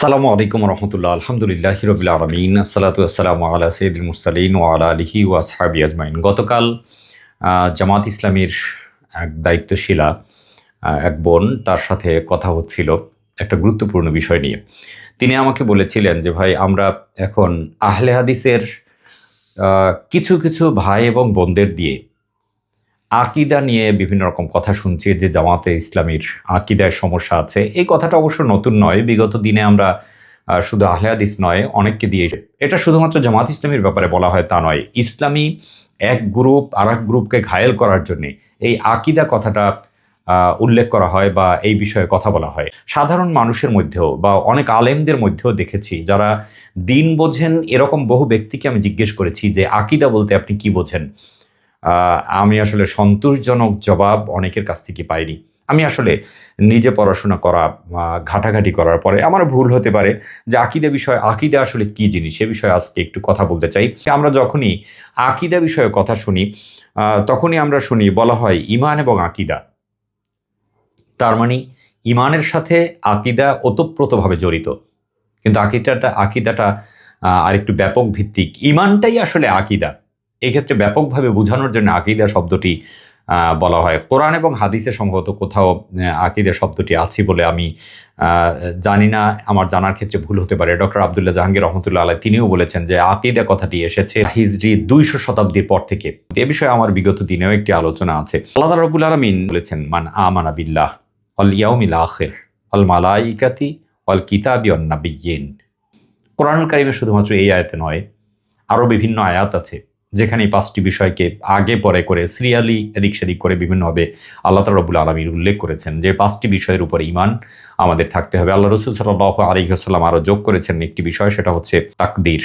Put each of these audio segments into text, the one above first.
আসসালামু আলাইকুম রহমতুল্লাহ, আলহামদুলিল্লাহ হিরবিল আলমিন আসসালামু আলা সৈয়দুল মুসালিন ও আলা আলিহি ও আসহাবি আজমাইন। গতকাল জামাত ইসলামীর এক দায়িত্বশীলা এক বোন তার সাথে কথা হচ্ছিল একটা গুরুত্বপূর্ণ বিষয় নিয়ে। তিনি আমাকে বলেছিলেন যে, ভাই, আমরা এখন আহলে হাদিসের কিছু কিছু ভাই এবং বোনদের দিয়ে আকিদা নিয়ে বিভিন্ন রকম কথা শুনছি, যে জামাতে ইসলামীর আকিদায় সমস্যা আছে। এই কথাটা অবশ্য নতুন নয়। বিগত দিনে আমরা শুধু আহলে হাদিস নয়, অনেককে দিয়ে এটা শুধুমাত্র জামাত ইসলামীর ব্যাপারে বলা হয় তা নয়। ইসলামী এক গ্রুপ আর এক গ্রুপকে ঘায়েল করার জন্য এই আকিদা কথাটা উল্লেখ করা হয় বা এই বিষয়ে কথা বলা হয়। সাধারণ মানুষের মধ্যেও বা অনেক আলেমদের মধ্যেও দেখেছি, যারা দিন বোঝেন এরকম বহু ব্যক্তিকে আমি জিজ্ঞেস করেছি যে আকিদা বলতে আপনি কি বোঝেন? আমি আসলে সন্তোষজনক জবাব অনেকের কাছ থেকে পাইনি। আমি আসলে নিজে পড়াশোনা করা ঘাটাঘাটি করার পরে আমার ভুল হতে পারে যে আকিদা বিষয়, আকিদা আসলে কি জিনিস? সে বিষয়ে আজকে একটু কথা বলতে চাই। আমরা যখনই আকিদা বিষয়ে কথা শুনি তখনই আমরা শুনি, বলা হয় ইমান এবং আকিদা। তার মানে ইমানের সাথে আকিদা ওতপ্রোতভাবে জড়িত। কিন্তু আকিদাটা আকিদাটা আর একটু ব্যাপক ভিত্তিক। ইমানটাই আসলে আকিদা। এক্ষেত্রে ব্যাপকভাবে বোঝানোর জন্য আকিদা শব্দটি বলা হয়। কোরআন এবং হাদিসে সম্ভবত কোথাও আকিদা শব্দটি আছে বলে আমি জানি না। আমার জানার ক্ষেত্রে ভুল হতে পারে। ডক্টর আবদুল্লাহ জাহাঙ্গীর রহমতুল্লাহ আলাই তিনিও বলেছেন যে, আকিদা কথাটি এসেছে হিজরি দুইশো শতাব্দীর পর থেকে। এ বিষয়ে আমার বিগত দিনেও একটি আলোচনা আছে। আল্লাহ রবুল আলমিন বলেছেন, মান আমানা বিল্লাহ অল ইয়াউমিল আখির অল মালাইকাতি অল কিতাবি অন্নাবিয়িন কোরআনুল কারিমে শুধুমাত্র এই আয়াতে নয় আরও বিভিন্ন আয়াত আছে। যেখানে এই পাঁচটি বিষয়কে আগে পরে করে সিরিয়ালি এদিক সেদিক করে বিভিন্নভাবে আল্লাহ রবুল আলমীর উল্লেখ করেছেন যে পাঁচটি বিষয়ের উপর ইমান আমাদের থাকতে হবে। আল্লাহ রসুল সাল্লাহ আলহিহাস্লাম আরও যোগ করেছেন একটি বিষয়, সেটা হচ্ছে তাকদির।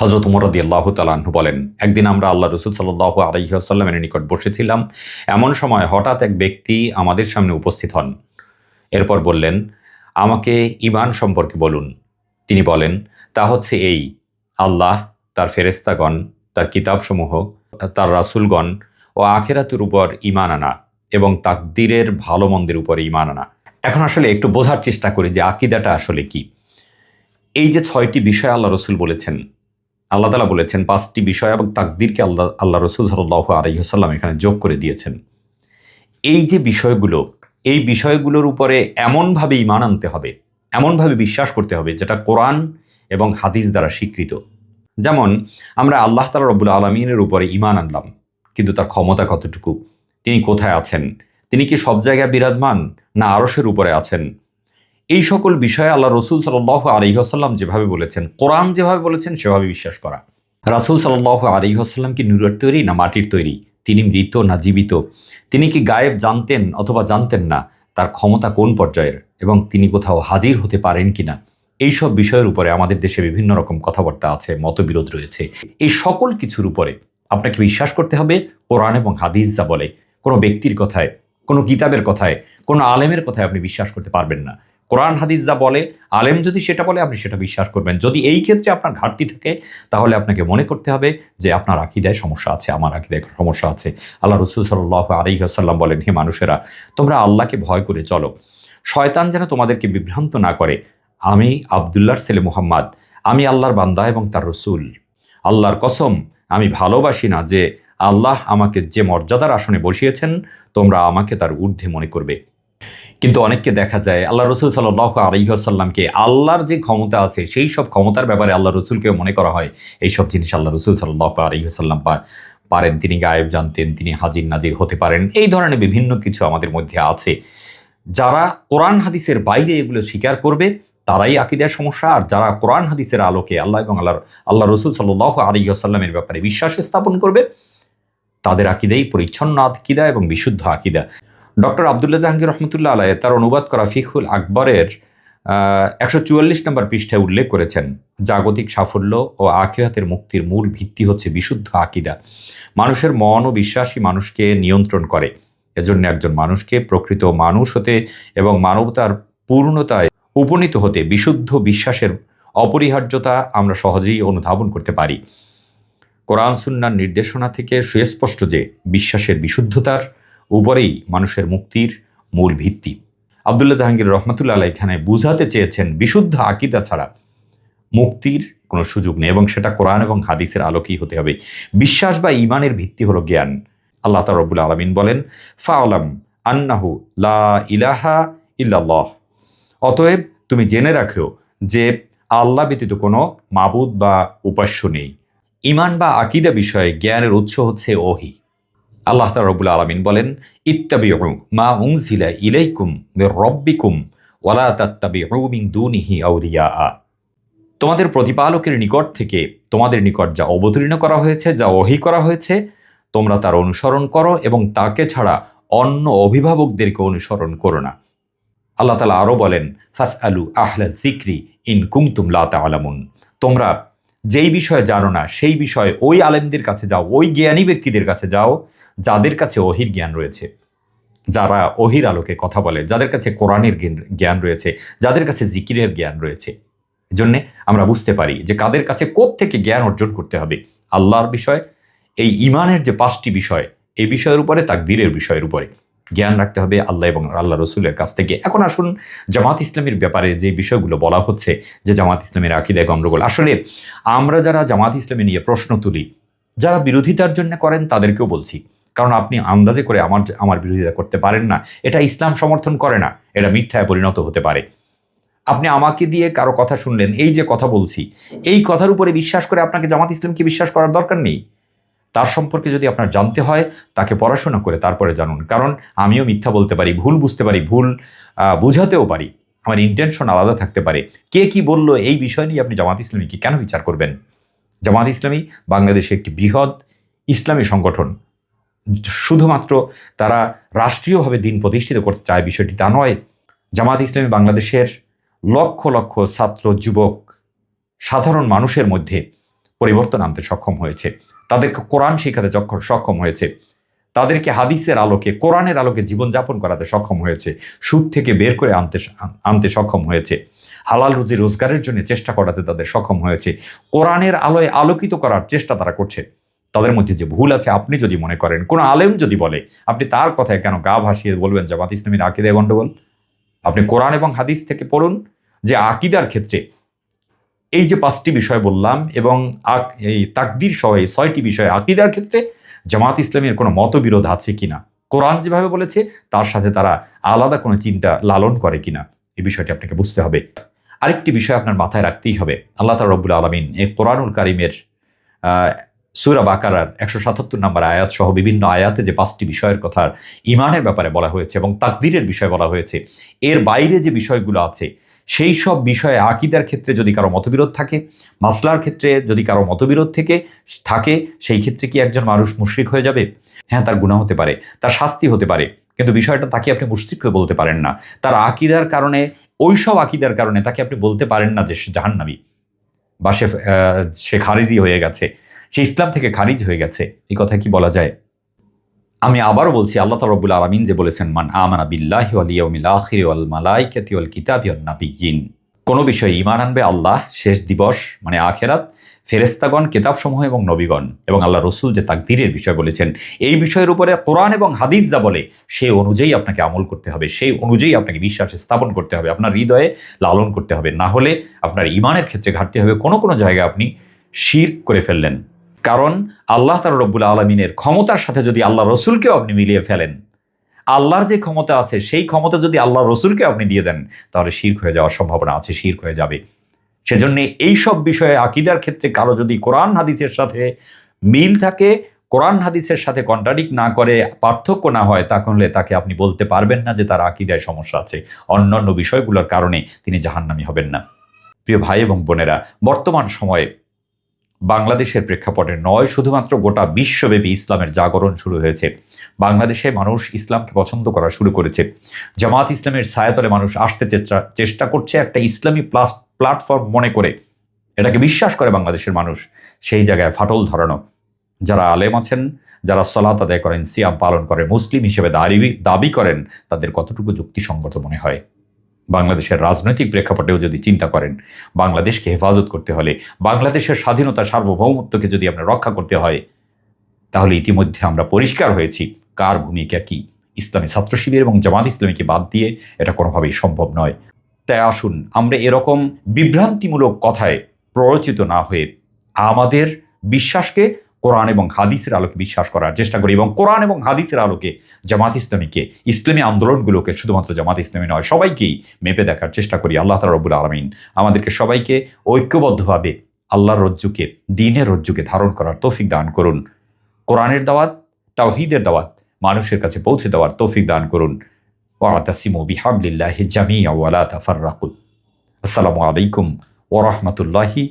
হজরত উমরদি আল্লাহ তালাহু বলেন, একদিন আমরা আল্লাহ রসুল সাল্লাহ আলহিহাস্লামের নিকট বসেছিলাম। এমন সময় হঠাৎ এক ব্যক্তি আমাদের সামনে উপস্থিত হন। এরপর বললেন, আমাকে ইমান সম্পর্কে বলুন। তিনি বলেন, তা হচ্ছে এই, আল্লাহ তার ফেরেস্তাগণ তার কিতাবসমূহ, তার রাসূলগণ ও আখেরাতের উপর ইমান আনা এবং তাকদিরের ভালো মন্দের উপর ইমান আনা। এখন আসলে একটু বোঝার চেষ্টা করি যে আকিদাটা আসলে কি। এই যে ছয়টি বিষয় আল্লাহ রসুল বলেছেন, আল্লাহ তালা বলেছেন, পাঁচটি বিষয় এবং তাকদিরকে আল্লাহ আল্লাহ রসুল সাল্লাহ আলহিহাল্লাম এখানে যোগ করে দিয়েছেন। এই যে বিষয়গুলো, এই বিষয়গুলোর উপরে এমনভাবে ইমান আনতে হবে, এমনভাবে বিশ্বাস করতে হবে যেটা কোরআন এবং হাদিস দ্বারা স্বীকৃত। যেমন, আমরা আল্লাহ তালা রব্বুল আলমিনের উপরে ইমান আনলাম, কিন্তু তার ক্ষমতা কতটুকু? তিনি কোথায় আছেন? তিনি কি সব জায়গায় বিরাজমান, না আরসের উপরে আছেন? এই সকল বিষয়ে আল্লাহ রসুল সাল্লাহ আলহিহাসাল্লাম যেভাবে বলেছেন, কোরআন যেভাবে বলেছেন, সেভাবে বিশ্বাস করা। রাসুল সাল্লাহ আলহিহাসাল্লাম কি নুরের তৈরি, না মাটির তৈরি? তিনি মৃত না জীবিত? তিনি কি গায়েব জানতেন অথবা জানতেন না, তার ক্ষমতা কোন পর্যায়ের? এবং তিনি কোথাও হাজির হতে পারেন কিনা এইসব বিষয়ের উপরে আমাদের দেশে বিভিন্ন রকম কথাবার্তা আছে, মতবিরোধ রয়েছে। এই সকল কিছুর উপরে আপনাকে বিশ্বাস করতে হবে, কোরআন এবং হাদিস যা বলে, কোনো ব্যক্তির কথায়, কোনো কিতাবের কথায়, কোনো আলেমের কথায় আপনি বিশ্বাস করতে পারবেন না। কোরআন, হাদিস যা বলে, আলেম যদি সেটা বলে, আপনি সেটা বিশ্বাস করবেন। যদি এই ক্ষেত্রে আপনার ঘাটতি থাকে, তাহলে আপনাকে মনে করতে হবে যে আপনার আকিদায় সমস্যা আছে, আমার আকিদায় সমস্যা আছে। আল্লাহ রসুল সাল্লাহ আলহিহাসাল্লাম বলেন, হে মানুষেরা, তোমরা আল্লাহকে ভয় করে চলো। শয়তান যেন তোমাদেরকে বিভ্রান্ত না করে আমি আবদুল্লাহর ছেলে মুহাম্মদ। আমি আল্লাহর বান্দা এবং তার রসুল। আল্লাহর কসম, আমি ভালোবাসি না যে আল্লাহ আমাকে যে মর্যাদার আসনে বসিয়েছেন, তোমরা আমাকে তার ঊর্ধ্বে মনে করবে। কিন্তু অনেককে দেখা যায় আল্লাহ রসুল সাল্লাহ আলহিহাসাল্লামকে আল্লাহর যে ক্ষমতা আছে, সেই সব ক্ষমতার ব্যাপারে আল্লাহ রসুলকে মনে করা হয়। এই সব জিনিস আল্লাহ রসুল সাল্লাহ আলহিহাসাল্লাম পারেন। তিনি গায়েব জানতেন, তিনি হাজির নাজির হতে পারেন। এই ধরনের বিভিন্ন কিছু আমাদের মধ্যে আছে। যারা কোরআন হাদিসের বাইরে এগুলো স্বীকার করবে তারাই আকিদার সমস্যা, আর যারা কোরআন হাদিসের আলোকে আল্লাহ এবং আল্লাহ আল্লাহ রসুল সাল্লাহ আলিয়াসাল্লামের ব্যাপারে বিশ্বাস স্থাপন করবে, তাদের আকিদাই পরিচ্ছন্ন আকিদা এবং বিশুদ্ধ আকিদা। ডক্টর আবদুল্লাহ জাহাঙ্গীর রহমতুল্লাহ আলাই তার অনুবাদ করা ফিখুল আকবরের একশো চুয়াল্লিশ নম্বর পৃষ্ঠায় উল্লেখ করেছেন, জাগতিক সাফল্য ও আখিরাতের মুক্তির মূল ভিত্তি হচ্ছে বিশুদ্ধ আকিদা। মানুষের মন ও বিশ্বাসী মানুষকে নিয়ন্ত্রণ করে, এজন্য একজন মানুষকে প্রকৃত মানুষ হতে এবং মানবতার পূর্ণতায় উপনীত হতে বিশুদ্ধ বিশ্বাসের অপরিহার্যতা আমরা সহজেই অনুধাবন করতে পারি। কোরআন সুন্নার নির্দেশনা থেকে সুস্পষ্ট যে বিশ্বাসের বিশুদ্ধতার উপরেই মানুষের মুক্তির মূল ভিত্তি। আবদুল্লাহ জাহাঙ্গীর রহমতুল্লাহ এখানে বুঝাতে চেয়েছেন, বিশুদ্ধ আকিদা ছাড়া মুক্তির কোনো সুযোগ নেই এবং সেটা কোরআন এবং হাদিসের আলোকেই হতে হবে। বিশ্বাস বা ইমানের ভিত্তি হলো জ্ঞান। আল্লাহ তালা রব্বুল আলমিন বলেন ফা আলাম আন্নাহু লা ইলাহা অতএব তুমি জেনে রাখো যে আল্লাহ ব্যতীত কোনো মাবুদ বা উপাস্য নেই। ইমান বা আকিদা বিষয়ে জ্ঞানের উৎস হচ্ছে ওহি। আল্লাহ রবুল আলমিন বলেন, ইত্তাবিউ মা উংজিলা ইলাইকুম রব্বিকুম ওয়ালা তাত্তাবিউ মিন দুনিহি আ তোমাদের প্রতিপালকের নিকট থেকে তোমাদের নিকট যা অবতীর্ণ করা হয়েছে, যা ওহি করা হয়েছে, তোমরা তার অনুসরণ করো এবং তাকে ছাড়া অন্য অভিভাবকদেরকে অনুসরণ করো না। আল্লাহ তালা আরও বলেন ফাস আলু আহলা জিক্রি ইন কুমতুম লা তালামুন তোমরা যেই বিষয়ে জানো না, সেই বিষয়ে ওই আলেমদের কাছে যাও, ওই জ্ঞানী ব্যক্তিদের কাছে যাও, যাদের কাছে অহির জ্ঞান রয়েছে। যারা অহির আলোকে কথা বলে, যাদের কাছে কোরআনের জ্ঞান- রয়েছে, যাদের কাছে জিকিরের জ্ঞান রয়েছে। জন্যে আমরা বুঝতে পারি যে কাদের কাছে থেকে জ্ঞান অর্জন করতে হবে। আল্লাহর বিষয়, এই ইমানের যে পাঁচটি বিষয় এই বিষয়ের উপরে, তাকদীরের বিষয়ের উপরে। জ্ঞান রাখতে হবে আল্লাহ এবং আল্লাহ রসুলের কাছ থেকে। এখন আসুন জামাত ইসলামের ব্যাপারে যে বিষয়গুলো বলা হচ্ছে যে জামাত ইসলামের আকিদায় গণ্ডগোল আসলে আমরা যারা জামাত ইসলামী নিয়ে প্রশ্ন তুলি, যারা বিরোধিতার জন্য করেন তাদেরকেও বলছি। কারণ আপনি আন্দাজে করে আমার আমার বিরোধিতা করতে পারেন না। এটা ইসলাম সমর্থন করে না। এটা মিথ্যায় পরিণত হতে পারে। আপনি আমাকে দিয়ে কারও কথা শুনলেন, এই যে কথা বলছি, এই কথার উপরে বিশ্বাস করে আপনাকে জামাত ইসলামকে বিশ্বাস করার দরকার নেই। তার সম্পর্কে যদি আপনার জানতে হয়, তাকে পড়াশোনা করে তারপরে জানুন। কারণ আমিও মিথ্যা বলতে পারি, ভুল বুঝতে পারি, ভুল বোঝাতেও পারি। আমার ইন্টেনশন আলাদা থাকতে পারে। কে কি বলল এই বিষয় নিয়ে আপনি জামাত ইসলামীকে কেন বিচার করবেন? জামাত ইসলামী বাংলাদেশে একটি বৃহৎ ইসলামী সংগঠন। শুধুমাত্র তারা রাষ্ট্রীয়ভাবে দিন প্রতিষ্ঠিত করতে চায় বিষয়টি তা নয়। জামাত ইসলামী বাংলাদেশের লক্ষ লক্ষ ছাত্র, যুবক, সাধারণ মানুষের মধ্যে পরিবর্তন আনতে সক্ষম হয়েছে। তাদেরকে কোরআন শেখাতে সক্ষম হয়েছে। তাদেরকে হাদিসের আলোকে, কোরআনের আলোকে জীবনযাপন করাতে সক্ষম হয়েছে। সুদ থেকে বের করে আনতে আনতে সক্ষম হয়েছে। হালাল রুজি রোজগারের জন্য চেষ্টা করাতে তাদের সক্ষম হয়েছে। কোরআনের আলোয় আলোকিত করার চেষ্টা তারা করছে। তাদের মধ্যে যে ভুল আছে আপনি যদি মনে করেন, কোনো আলেম যদি বলে, আপনি তার কথায় কেন গা ভাসিয়ে বলবেন, জামাত ইসলামীর আকিদায় গণ্ডগোল? আপনি কোরআন এবং হাদিস থেকে পড়ুন যে আকিদার ক্ষেত্রে এই যে পাঁচটি বিষয় বললাম এবং এই তাকদির সহ এই ছয়টি বিষয় আকিদার ক্ষেত্রে জামাত ইসলামের কোনো মতবিরোধ আছে কিনা? কোরআন যেভাবে বলেছে, তার সাথে তারা আলাদা কোনো চিন্তা লালন করে কিনা? এই বিষয়টি আপনাকে বুঝতে হবে। আরেকটি বিষয় আপনার মাথায় রাখতেই হবে। আল্লাহ তালা রব্বুল আলমিন এই কোরআনুল কারিমের সুরা বাকারার একশো সাতাত্তর নম্বর আয়াত সহ বিভিন্ন আয়াতে যে পাঁচটি বিষয়ের কথা ইমানের ব্যাপারে বলা হয়েছে এবং তাকদিরের বিষয় বলা হয়েছে, এর বাইরে যে বিষয়গুলো আছে সেই সব বিষয়ে আকিদার ক্ষেত্রে যদি কারও মতবিরোধ থাকে, মাসলার ক্ষেত্রে যদি কারও মতবিরোধ থেকে, থাকে, সেই ক্ষেত্রে কি একজন মানুষ মুশরিক হয়ে যাবে? হ্যাঁ তার গুণা হতে পারে, তার শাস্তি হতে পারে, কিন্তু বিষয়টা তাকে আপনি মুশরিক বলতে পারেন না। তার আকিদার কারণে, ওই সব আকিদার কারণে তাকে আপনি বলতে পারেন না যে সে জাহান্নাবী বা সে সে খারিজি হয়ে গেছে। সে ইসলাম থেকে খারিজ হয়ে গেছে, এই কথা কি বলা যায়? আমি আবার বলছি, আল্লাহ তারবুল আলমিন যে বলেছেন, মান আমানা বিল্লাহি ওয়াল ইয়াউমিল আখির ওয়াল মালাইকাতি ওয়াল কিতাবি কোনো বিষয়ে ঈমান আনবে আল্লাহ, শেষ দিবস মানে আখেরাত ফেরেস্তাগণ কিতাবসমূহ এবং নবীগণ। এবং আল্লাহ রসুল যে তাকদিরের বিষয় বলেছেন, এই বিষয়ের উপরে কোরআন এবং হাদিস যা বলে, সেই অনুযায়ী আপনাকে আমল করতে হবে, সেই অনুযায়ী আপনাকে বিশ্বাস স্থাপন করতে হবে, আপনার হৃদয়ে লালন করতে হবে। না হলে আপনার ইমানের ক্ষেত্রে ঘাটতি হবে। কোনো কোনো জায়গায় আপনি শির করে ফেললেন। কারণ আল্লাহ তার রব্বুল আলমিনের ক্ষমতার সাথে যদি আল্লাহ রসুলকেও আপনি মিলিয়ে ফেলেন, আল্লাহর যে ক্ষমতা আছে, সেই ক্ষমতা যদি আল্লাহ রসুলকে আপনি দিয়ে দেন, তাহলে শির্ক হয়ে যাওয়ার সম্ভাবনা আছে, শির্ক হয়ে যাবে। সেজন্য এই সব বিষয়ে আকিদার ক্ষেত্রে কারও যদি কোরআন হাদিসের সাথে মিল থাকে, কোরআন হাদিসের সাথে কন্ট্রাডিক্ট না করে, পার্থক্য না হয়, তাহলে তাকে আপনি বলতে পারবেন না যে তার আকিদায় সমস্যা আছে। অন্যান্য বিষয়গুলোর কারণে তিনি জাহান্নামী হবেন না। প্রিয় ভাই এবং বোনেরা, বর্তমান সময়ে বাংলাদেশের প্রেক্ষাপটে নয়, শুধুমাত্র গোটা বিশ্বব্যাপী ইসলামের জাগরণ শুরু হয়েছে। বাংলাদেশে মানুষ ইসলামকে পছন্দ করা শুরু করেছে। জামাত ইসলামের ছায়াতলে মানুষ আসতে চেষ্টা চেষ্টা করছে একটা ইসলামী প্লাস, প্ল্যাটফর্ম মনে করে। এটাকে বিশ্বাস করে বাংলাদেশের মানুষ, সেই জায়গায় ফাটল ধরানো। যারা আলেম আছেন, যারা সলাত আদায় করেন, সিয়াম পালন করেন মুসলিম হিসেবে দাবি দাবি করেন, তাদের কতটুকু যুক্তিসঙ্গত মনে হয়? বাংলাদেশের রাজনৈতিক প্রেক্ষাপটেও যদি চিন্তা করেন, বাংলাদেশকে হেফাজত করতে হলে, বাংলাদেশের স্বাধীনতা সার্বভৌমত্বকে যদি আমরা রক্ষা করতে হয়, তাহলে ইতিমধ্যে আমরা পরিষ্কার হয়েছি কার ভূমিকা কি। ইসলামী ছাত্র শিবির এবং জামাত ইসলামীকে বাদ দিয়ে এটা কোনোভাবেই সম্ভব নয়। তাই আসুন, আমরা এরকম বিভ্রান্তিমূলক কথায় প্ররোচিত না হয়ে আমাদের বিশ্বাসকে কোরআন এবং হাদিসের আলোকে বিশ্বাস করার চেষ্টা করি এবং কোরআন এবং হাদিসের আলোকে জামাত ইসলামীকে, ইসলামী আন্দোলনগুলোকে শুধুমাত্র জামাত ইসলামী নয়, সবাইকেই মেপে দেখার চেষ্টা করি। আল্লাহ তালা রবুল আলমিন আমাদেরকে সবাইকে ঐক্যবদ্ধভাবে আল্লাহর রজ্জুকে, দিনের রজ্জুকে ধারণ করার তৌফিক দান করুন। কোরআনের দাওয়াত, তাওহিদের দাওয়াত মানুষের কাছে পৌঁছে দেওয়ার তৌফিক দান করুন। ওয়াতাসিমু বিহাবলিল্লাহি জামিয়া ওয়ালা তাফাররাকু। আসসালামু আলাইকুম ওয়া রাহমাতুল্লাহি